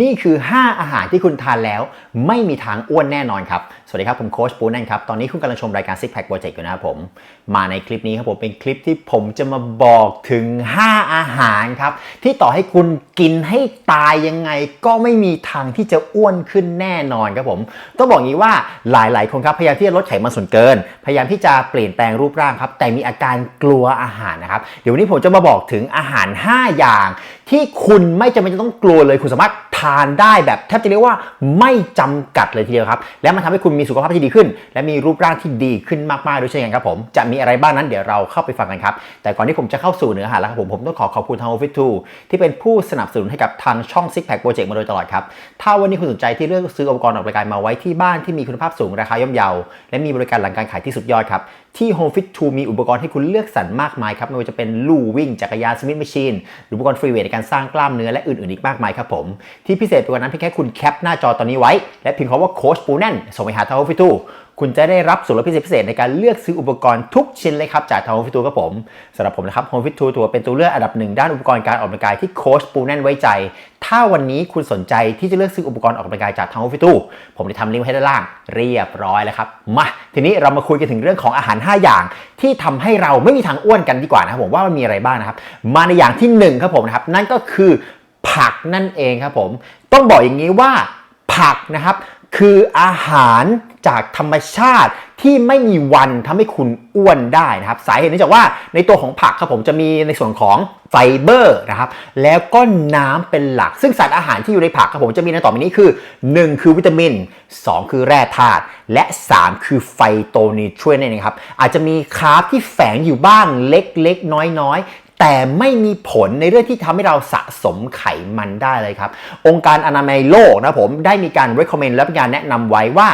นี่คือ 5 อาหารที่คุณทานแล้ว ไม่มีทางอ้วนแน่นอนครับ สวัสดีครับ ผมโค้ชปูนั่นครับ ตอนนี้คุณกำลังชมรายการ Six Pack Project อยู่นะครับผม มาในคลิปนี้ครับผม เป็นคลิปที่ผมจะมาบอกถึง 5 อาหารครับ ที่ต่อให้คุณกินให้ตายยังไง ก็ไม่มีทางที่จะอ้วนขึ้นแน่นอนครับผม ต้องบอกงี้ว่าหลาย ๆ คนครับพยายามที่จะลดไขมันส่วนเกิน พยายามที่จะเปลี่ยนแปลงรูปร่างครับ แต่มีอาการกลัวอาหารนะครับ เดี๋ยววันนี้ผมจะมาบอกถึงอาหาร 5 อย่าง ที่คุณไม่จำเป็นจะต้องกลัวเลย คุณสามารถทานได้แบบแทบจะเรียกว่าไม่จำกัดเลยทีเดียวครับ และมันทำให้คุณมีสุขภาพที่ดีขึ้น และมีรูปร่างที่ดีขึ้นมากๆด้วยเช่นกันครับผม จะมีอะไรบ้างนั้นเดี๋ยวเราเข้าไปฟังกันครับ แต่ก่อนที่ผมจะเข้าสู่เนื้อหาแล้วครับผม ผมต้องขอขอบคุณทาง Office 2ที่เป็นผู้สนับสนุนให้กับทางช่อง Six Pack Project มาโดยตลอดครับ ถ้าวันนี้คุณสนใจที่เลือกซื้ออุปกรณ์ออกกำลังกายมาไว้ที่บ้านที่มีคุณภาพสูงราคาย่อมเยาและมีบริการหลังการขายที่สุดยอดครับ ที่ Home Fit 2 มีอุปกรณ์ให้คุณเลือกสรรมากมายครับไม่ว่าจะเป็นลู่วิ่งจักรยานสมิธแมชชีนหรืออุปกรณ์ฟรีเวทในการสร้างกล้ามเนื้อและอื่นๆอีกมากมายครับผมที่พิเศษไปกว่านั้นเพียงแค่คุณแคปหน้าจอตอนนี้ไว้ และพิมพ์คำว่าโค้ชปูแน่นส่งไปหาทาง Home Fit 2คุณจะได้รับส่วนลดพิเศษพิเศษในการเลือกซื้ออุปกรณ์ทุกชิ้นเลยครับจากทาง Home Fit 2ครับผมสำหรับผมนะครับ Home Fit 2ถือว่าเป็นตัวเลือกอันดับหนึ่งด้านอุปกรณ์การออกกำลังกายที่โค้ชปูแน่นไว้ใจถ้าวันนี้คุณสนใจที่จะเลือกซื้ออุปกรณ์ออกกำลังกายจากทางโอฟิตูผมจะทำลิงก์ให้ด้านล่างเรียบร้อยแล้วครับมาทีนี้เรามาคุยกันถึงเรื่องของอาหาร 5 อย่าง ที่ทำให้เราไม่มีทางอ้วนกันดีกว่านะครับผมว่ามันมีอะไรบ้างนะครับ มาในอย่างที่หนึ่งครับผมนะครับนั่นก็คือผักนั่นเองครับผม ต้องบอกอย่างนี้ว่าผักนะครับ คืออาหารจากธรรมชาติที่ไม่มีวันทำให้คุณอ้วนได้นะครับสาเหตุเนื่องจากว่าในตัวของผักครับผมจะมีในส่วนของไฟเบอร์นะครับแล้วก็น้ำเป็นหลัก ซึ่งสารอาหารที่อยู่ในผักครับผมจะมีในต่อไปนี้คือ 1 คือวิตามิน 2 คือแร่ธาตุและ 3 คือไฟโตนิทรีนนั่นเองครับอาจจะมีคาร์บที่แฝงอยู่บ้างเล็กๆ น้อยๆ แต่ไม่มีผลในเรื่องที่ทำให้เราสะสมไขมันได้เลยครับ องค์การอนามัยโลกนะผมได้มีการ recommend และมีการแนะนำไว้ว่า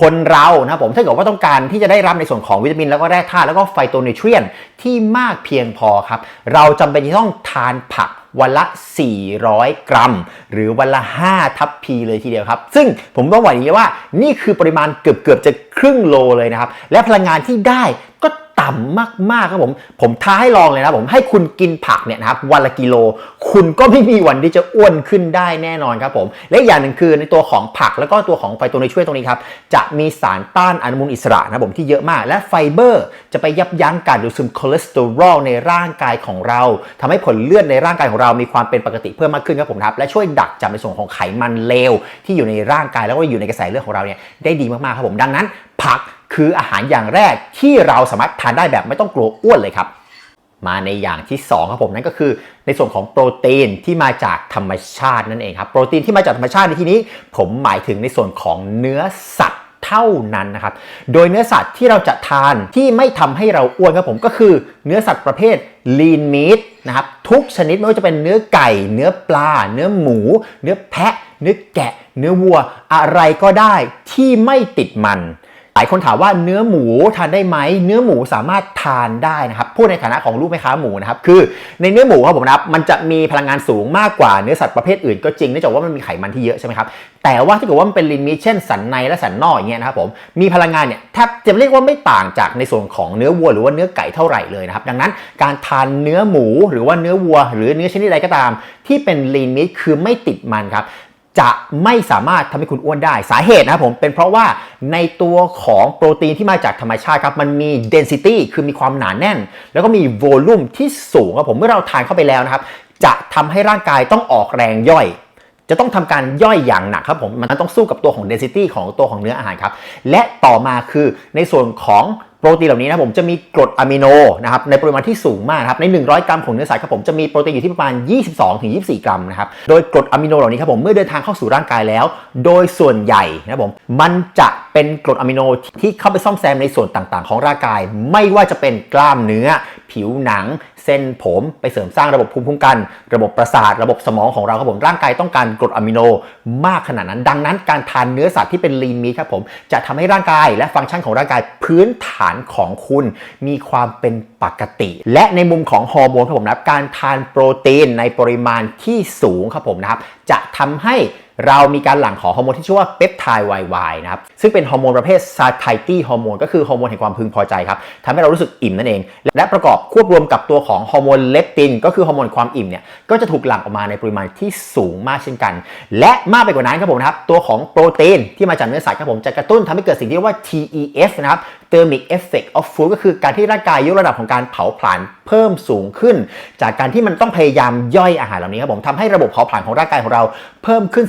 คนเรานะผมถ้าเกิดว่าต้องการที่จะได้รับในส่วนของวิตามิน แล้วก็แร่ธาตุแล้วก็ไฟโตนิทรียนที่มากเพียงพอครับ เราจำเป็นที่ต้องทานผักวันละ 400 กรัม หรือวันละ 5 ทัพพีเลยทีเดียวครับ ซึ่งผมต้องบอกอย่างนี้ว่านี่คือปริมาณเกือบเกือบจะครึ่งโลเลยนะครับ และพลังงานที่ได้ก็ต่ำมากๆครับผม ผมท้าให้ลองเลยนะผมให้คุณกินผักเนี่ยนะครับวันละกิโล คุณก็ไม่มีวันที่จะอ้วนขึ้นได้แน่นอนครับผม และอย่างหนึ่งคือในตัวของผักแล้วก็ตัวของไฟโตนิทรีนตรงนี้ครับ จะมีสารต้านอนุมูลอิสระนะครับผมที่เยอะมาก และไฟเบอร์จะไปยับยั้งการดูดซึมคอเลสเตอรอลในร่างกายของเราทำให้ผลเลือดในร่างกายของเรามีความเป็นปกติเพิ่มมากขึ้นครับผมครับและช่วยดักจับในส่วนของไขมันเลวที่อยู่ในร่างกายแล้วก็อยู่ในกระแสเลือดของเราเนี่ยได้ดีมากๆครับผมดังนั้นผัก คืออาหารอย่างแรกที่เราสามารถทานได้แบบไม่ต้องกลัวอ้วนเลยครับ มาในอย่างที่2ครับผมนั่นก็คือ ในส่วนของโปรตีนที่มาจากธรรมชาตินั่นเองครับโปรตีนที่มาจากธรรมชาติในที่นี้ ผมหมายถึงในส่วนของเนื้อสัตว์เท่านั้นนะครับ โดยเนื้อสัตว์ที่เราจะทานที่ไม่ทำให้เราอ้วนครับผมก็คือเนื้อสัตว์ประเภท lean meat นะครับทุกชนิดไม่ว่าจะเป็นเนื้อไก่ เนื้อปลา เนื้อหมู เนื้อแพะ เนื้อแกะ เนื้อวัว อะไรก็ได้ที่ไม่ติดมัน หลายคนถามว่าเนื้อหมูทานได้ไหมเนื้อหมูสามารถทานได้นะครับพูดในฐานะของลูกแม่ค้าหมูนะครับคือในเนื้อหมูครับผมนะครับมันจะมีพลังงานสูงมากกว่าเนื้อสัตว์ประเภทอื่นก็จริงเนื่องจากว่ามันมีไขมันที่เยอะใช่ไหมครับแต่ว่าถ้าเกิดว่ามันเป็นลินมิเช่นสันในและสันนอกอย่างเงี้ยนะครับผมมีพลังงานเนี่ยแทบจะเรียกว่าไม่ต่างจากในส่วนของเนื้อวัวหรือว่าเนื้อไก่เท่าไหร่เลยนะครับดังนั้นการทานเนื้อหมูหรือว่าเนื้อวัว หรือเนื้อชนิดใดก็ตาม ที่เป็นลีนมิคือไม่ติดมันครับ จะไม่สามารถทำให้คุณอ้วนได้สาเหตุนะครับผมเป็นเพราะว่าในตัวของโปรตีนที่มาจากธรรมชาติครับมันมี density คือมีความหนาแน่น แล้วก็มี volume ที่สูงครับผมเมื่อเราทานเข้าไปแล้วนะครับ จะทำให้ร่างกายต้องออกแรงย่อย จะต้องทำการย่อยอย่างหนักครับผมมันต้องสู้กับตัวของ density ของตัวของเนื้ออาหารครับ และต่อมาคือในส่วนของ โปรตีนเหล่านี้นะผมจะมีกรดอะมิโนนะครับในปริมาณที่สูงมากครับใน 100 กรัมของเนื้อสัตว์ครับผมจะมีโปรตีนอยู่ที่ประมาณ 22-24 กรัมนะครับโดยกรดอะมิโนเหล่านี้ครับผมเมื่อเดินทางเข้าสู่ร่างกายแล้ว โดยส่วนใหญ่นะผมมันจะเป็นกรดอะมิโนที่เข้าไปซ่อมแซมในส่วนต่างๆ ของร่างกาย ไม่ว่าจะเป็นกล้ามเนื้อ ผิวหนัง ส้นผมไปเสริมสร้างระบบภูมิคุ้มกัน ระบบประสาท ระบบสมองของเราครับผมร่างกายต้องการกรดอะมิโนมากขนาดนั้น ดังนั้นการทานเนื้อสัตว์ที่เป็นลีนมีครับผมจะทำให้ร่างกายและฟังก์ชันของร่างกายพื้นฐานของคุณ มีความเป็นปกติ และในมุมของฮอร์โมนครับผมนะการทานโปรตีนในปริมาณที่สูงครับผมนะครับจะทำให้ เรามีการหลั่งของฮอร์โมนที่ชื่อว่าเปปไทด์ YY นะครับ ซึ่งเป็นฮอร์โมนประเภท satiety ฮอร์โมนก็คือฮอร์โมนแห่งความพึงพอใจครับทำให้เรารู้สึกอิ่มนั่นเอง และประกอบควบรวมกับตัวของฮอร์โมนเลปติน ก็คือฮอร์โมนความอิ่มเนี่ย ก็จะถูกหลั่งออกมาในปริมาณที่สูงมากเช่นกัน และมากไปกว่านั้นครับผมนะครับ ตัวของโปรตีนที่มาจากเนื้อสัตว์ครับผมจะกระตุ้นทำให้เกิดสิ่งที่เรียกว่า TEF นะครับ Thermic Effect of Food ก็คือการที่ร่างกายยกระดับของการเผาผลาญเพิ่มสูงขึ้น จากการที่มันต้องพยายามย่อยอาหารเหล่านี้ครับผมทำให้ระบบเผาผลาญของร่างกายของเราเพิ่มขึ้น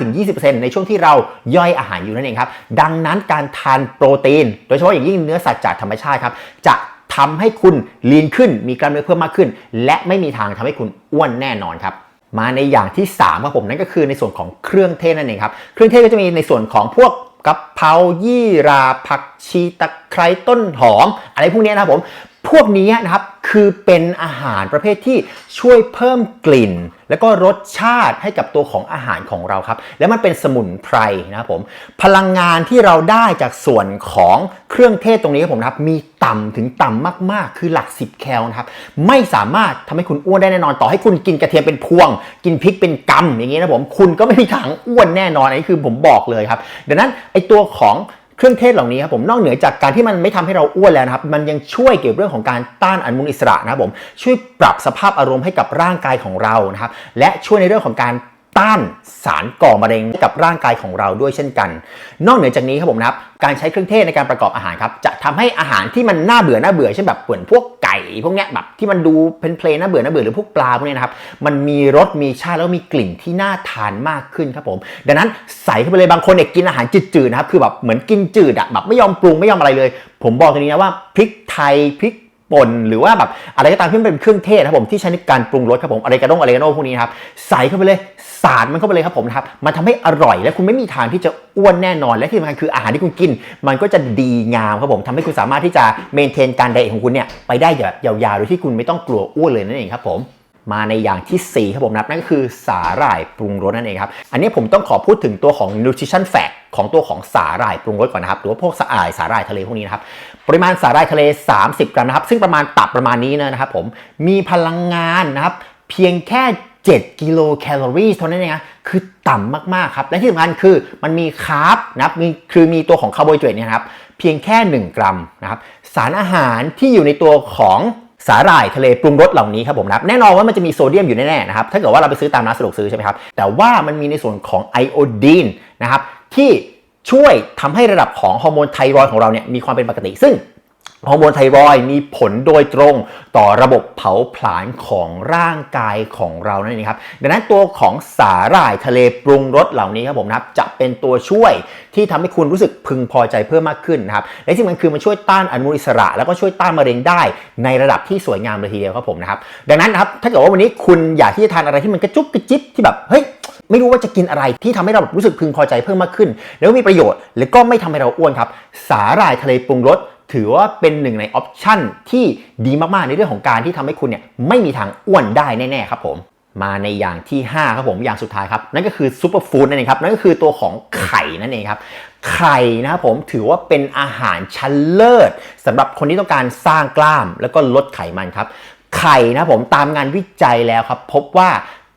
15-20%ในช่วงที่เราย่อยอาหารอยู่นั่นเองครับ ดังนั้นการทานโปรตีน โดยเฉพาะอย่างยิ่งเนื้อสัตว์จากธรรมชาติครับจะทำให้คุณลีนขึ้น มีกล้ามเนื้อเพิ่มมากขึ้น และไม่มีทางทำให้คุณอ้วนแน่นอนครับมาในอย่างที่3ครับผมนั่นก็คือในส่วนของเครื่องเทศนั่นเองครับ เครื่องเทศก็จะมีในส่วนของพวก กะเพรายี่ราผักชีตะไคร้ต้นหอม อะไรพวกนี้นะครับผม พวกนี้นะครับคือเป็นอาหารประเภทที่ช่วยเพิ่มกลิ่น แล้วก็รสชาติให้กับตัวของอาหารของเราครับ และมันเป็นสมุนไพรนะครับผมพลังงานที่เราได้จากส่วนของเครื่องเทศตรงนี้ครับผมนะครับมีต่ำถึงต่ำมากๆ คือหลัก 10 แคลนะครับไม่สามารถทำให้คุณอ้วนได้แน่นอนต่อให้คุณกินกระเทียมเป็นพวง กินพริกเป็นกำอย่างนี้นะผมคุณก็ไม่มีทางอ้วนแน่นอนอันนี้คือผมบอกเลยครับดังนั้นไอตัวของ เครื่องเทศเหล่านี้ครับผมนอกเหนือจากการที่มันไม่ทำให้เราอ้วนแล้วนะครับ มันยังช่วยเกี่ยวกับเรื่องของการต้านอนุมูลอิสระนะครับผมช่วยปรับสภาพอารมณ์ให้กับร่างกายของเรานะครับและช่วยในเรื่องของการ ต้านสารก่อมะเร็งกับร่างกายของเราด้วยเช่นกัน นอกเหนือจากนี้ครับผมนะครับการใช้เครื่องเทศในการประกอบอาหารครับจะทำให้อาหารที่มันน่าเบื่อน่าเบื่อเช่นแบบเหมือนพวกไก่พวกเนี้ยแบบที่มันดูเพลนๆน่าเบื่อน่าเบื่อหรือพวกปลาพวกเนี้ยนะครับมันมีรสมีชาติแล้วมีกลิ่นที่น่าทานมากขึ้นครับผม ดังนั้นใส่เข้าไปเลยบางคนเนี่ยกินอาหารจืดๆนะครับคือแบบเหมือนกินจืดอะแบบไม่ยอมปรุงไม่ยอมอะไรเลย ผมบอกตรงนี้นะว่าพริกไทยพริก ป่นหรือว่าแบบอะไรก็ตามที่เป็นเครื่องเทศครับผมที่ใช้ในการปรุงรสครับผมอะไรกระด้งอะไรกระโน่พวกนี้ครับใส่เข้าไปเลยสาดมันเข้าไปเลยครับผมนะครับมันทำให้อร่อยและคุณไม่มีทางที่จะอ้วนแน่นอน และที่สำคัญคืออาหารที่คุณกิน มันก็จะดีงามครับผมทำให้คุณสามารถที่จะเมนเทนการไดเอทของคุณเนี่ยไปได้แบบยาวๆโดยที่คุณไม่ต้องกลัวอ้วนเลยนั่นเองครับผมมาในอย่างที่ 4 ครับผมนับนั่นก็คือสาหร่ายปรุงรสนั่นเองครับ อันนี้ผมต้องขอพูดถึงตัวของ nutrition fact ของตัวของสาหร่ายปรุงรสก่อนนะครับ หรือว่าพวกสาหร่ายสาหร่ายทะเลพวกนี้นะครับ ปริมาณสาหร่ายทะเล 30 กรัมนะครับ ซึ่งประมาณตับประมาณนี้นะครับผมมีพลังงานนะครับเพียงแค่ 7 กิโลแคลอรี่เท่านั้นเองนะคือต่ำมากๆครับ และที่สำคัญคือมันมีคาร์บนะครับมีคือมีตัวของคาร์โบไฮเดรตเนี่ยครับเพียงแค่ 1 กรัมนะครับสารอาหารที่อยู่ในตัวของสาหร่ายทะเลปรุงรสเหล่านี้ครับผมนะแน่นอนว่ามันจะมีโซเดียมอยู่แน่ๆนะครับถ้าเกิดว่าเราไปซื้อตามร้านสะดวกซื้อใช่ไหมครับแต่ว่ามันมีในส่วนของไอโอดีนนะครับที่ ช่วยทำให้ระดับของฮอร์โมนไทรอยด์ของเราเนี่ยมีความเป็นปกติ ซึ่งฮอร์โมนไทรอยมีผลโดยตรงต่อระบบเผาผลาญของร่างกายของเรานั่นเองครับดังนั้นตัวของสาหร่ายทะเลปรุงรสเหล่านี้ครับผมนะครับจะเป็นตัวช่วยที่ทำให้คุณรู้สึกพึงพอใจเพิ่มมากขึ้นนะครับและที่สำคัญคือมันช่วยต้านอนุมูลอิสระ แล้วก็ช่วยต้านมะเร็งได้ในระดับที่สวยงามเลยทีเดียวครับผมนะครับดังนั้นนะครับถ้าเกิดว่าวันนี้คุณอยากที่จะทานอะไรที่มันกระจุบกระจิบที่แบบเฮ้ย ไม่รู้ว่าจะกินอะไรที่ทำให้เรารู้สึกพึงพอใจเพิ่มมากขึ้น แล้วมีประโยชน์ และก็ไม่ทำให้เราอ้วนครับ สาหร่ายทะเลปรุงรสถือว่าเป็นหนึ่งในออปชั่นที่ดีมากๆในเรื่องของการที่ทำให้คุณเนี่ยไม่มีทางอ้วนได้แน่ๆครับผมมาในอย่างที่ 5 ครับผมอย่างสุดท้ายครับ นั่นก็คือซูเปอร์ฟู้ดนั่นเองครับ นั่นก็คือตัวของไข่นั่นเองครับ ไข่นะครับผมถือว่าเป็นอาหารชั้นเลิศสำหรับคนที่ต้องการสร้างกล้ามแล้วก็ลดไขมันครับ ไข่นะครับผมตามงานวิจัยแล้วครับ พบว่า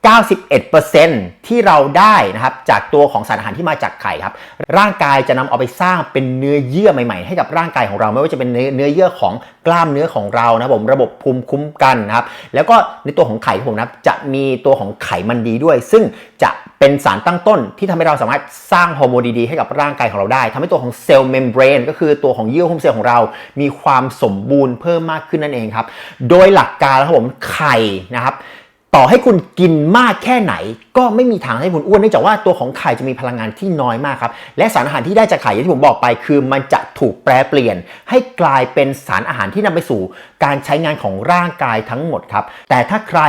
91%ที่เราได้นะครับจากตัวของสารอาหารที่มาจากไข่ครับร่างกายจะนำเอาไปสร้างเป็นเนื้อเยื่อใหม่ๆ ให้กับร่างกายของเราไม่ว่าจะเป็นเนื้อเยื่อของกล้ามเนื้อของเรานะผมระบบภูมิคุ้มกันนะครับแล้วก็ในตัวของไข่ผมนะครับจะมีตัวของไขมันดีด้วย ซึ่งจะเป็นสารตั้งต้นที่ทำให้เราสามารถสร้างฮอร์โมนดีๆให้กับร่างกายของเราได้ทำให้ตัวของเซลล์เมมเบรนก็คือตัวของเยื่อหุ้มเซลล์ของเรา มีความสมบูรณ์เพิ่มมากขึ้นนั่นเองครับโดยหลักการนะครับผมไข่นะครับ ต่อให้คุณกินมากแค่ไหน ก็ไม่มีทางให้คุณอ้วนเนื่องจากว่าตัวของไข่จะมีพลังงานที่น้อยมากครับ และสารอาหารที่ได้จากไข่อย่างที่ผมบอกไป คือมันจะถูกแปรเปลี่ยน ให้กลายเป็นสารอาหารที่นำไปสู่ การใช้งานของร่างกายทั้งหมดครับ แต่ถ้าใคร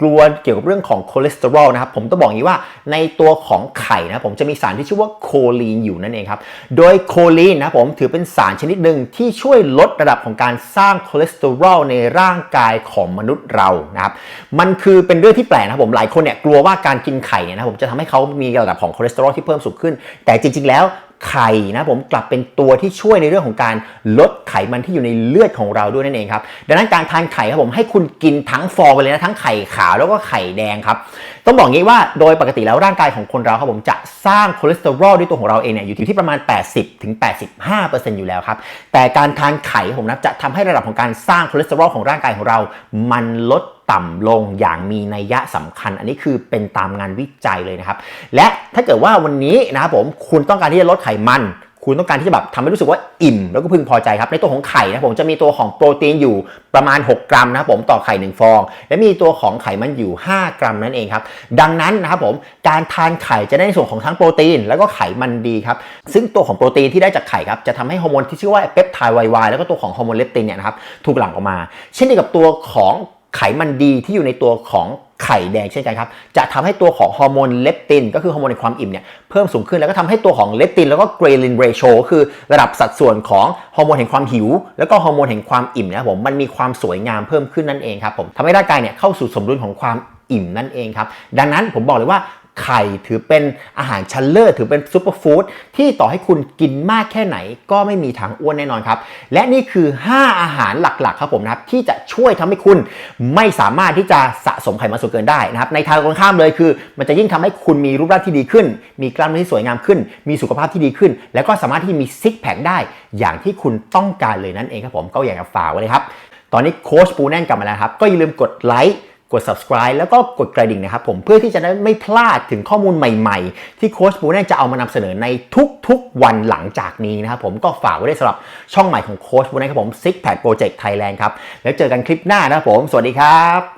กลัวเกี่ยวกับเรื่องของคอเลสเตอรอลนะครับผมต้องบอกอย่างนี้ว่าในตัวของไข่นะผมจะมีสารที่ชื่อว่าโคลีนอยู่นั่นเองครับโดยโคลีนนะผมถือเป็นสารชนิดหนึ่งที่ช่วยลดระดับของการสร้างคอเลสเตอรอลในร่างกายของมนุษย์เรานะครับมันคือเป็นเรื่องที่แปลกนะผมหลายคนเนี่ยกลัวว่าการกินไข่เนี่ยนะผมจะทำให้เขามีระดับของคอเลสเตอรอลที่เพิ่มสูงขึ้น แต่จริง ๆ แล้วไข่นะผมกลับเป็นตัวที่ช่วยในเรื่องของการลดไขมันที่อยู่ในเลือดของเราด้วยนั่นเองครับดังนั้นการทานไข่ครับผมให้คุณกินทั้งฟองไปเลยนะทั้งไข่ขาวแล้วก็ไข่แดงครับต้องบอกงี้ว่าโดยปกติแล้วร่างกายของคนเราครับผมจะสร้างคอเลสเตอรอลด้วยตัวของเราเองเนี่ยอยู่ที่ประมาณ 80ถึง85%อยู่แล้วครับแต่การทานไข่ผมนะจะทำให้ระดับของการสร้างคอเลสเตอรอลของร่างกายของเรา มันลด ต่ำลงอย่างมีนัยยะสำคัญ อันนี้คือเป็นตามงานวิจัยเลยนะครับ และถ้าเกิดว่าวันนี้นะครับผมคุณต้องการที่จะลดไขมันคุณต้องการที่จะแบบทำให้รู้สึกว่าอิ่มแล้วก็พึงพอใจครับ ในตัวของไข่นะผมจะมีตัวของโปรตีนอยู่ประมาณ 6 กรัมนะครับผมต่อไข่ 1 ฟอง และมีตัวของไขมันอยู่ 5 กรัมนั่นเองครับ ดังนั้นนะครับผมการทานไข่จะได้ในส่วนของทั้งโปรตีน แล้วก็ไขมันดีครับ ซึ่งตัวของโปรตีนที่ได้จากไข่ครับจะทำให้ฮอร์โมนที่ชื่อว่าเปปไทด์ไวๆแล้วก็ตัวของฮอร์โมนเลปตินเนี่ยนะครับถูกหลั่งออกมา เช่นเดียวกับตัวของ ไขมันดีที่อยู่ในตัวของไข่แดงเช่นกันครับ จะทำให้ตัวของฮอร์โมนเลปติน ก็คือฮอร์โมนในความอิ่มเนี่ยเพิ่มสูงขึ้นแล้วก็ทำให้ตัวของเลปติน แล้วก็เกรลินเรโชคือระดับสัดส่วนของฮอร์โมนแห่งความหิว แล้วก็ฮอร์โมนแห่งความอิ่มนะผมมันมีความสวยงามเพิ่มขึ้นนั่นเองครับผมทำให้ร่างกายเนี่ยเข้าสู่สมดุลของความอิ่มนั่นเองครับ ดังนั้นผมบอกเลยว่า ไข่ถือเป็นอาหารชั้นเลิศถือเป็นซูเปอร์ฟู้ดที่ต่อให้คุณกินมากแค่ไหน ก็ไม่มีทางอ้วนแน่นอนครับ และนี่คือ 5 อาหารหลักๆ ครับผมนะครับที่จะช่วยทำให้คุณไม่สามารถที่จะสะสมไขมันส่วนเกินได้นะครับในทางตรงข้ามเลยคือ มันจะยิ่งทำให้คุณมีรูปร่างที่ดีขึ้น มีกล้ามเนื้อที่สวยงามขึ้น มีสุขภาพที่ดีขึ้น แล้วก็สามารถที่มีซิกแพคได้ อย่างที่คุณต้องการเลยนั่นเองครับผมก็อยากจะฝากไว้เลยครับตอนนี้โค้ชปูแน่นกลับมาแล้วครับก็อย่าลืมกดไลค์ กด subscribe แล้วก็กดกระดิ่งนะครับผมเพื่อที่จะได้ไม่พลาดถึงข้อมูลใหม่ๆ ที่โค้ชปูแน่นจะเอามานำเสนอในทุกๆวันหลังจากนี้นะครับผมก็ฝากไว้ได้สำหรับช่องใหม่ของโค้ชปูแน่นครับผม Six Pack Project Thailand ครับแล้วเจอกันคลิปหน้านะครับผม สวัสดีครับ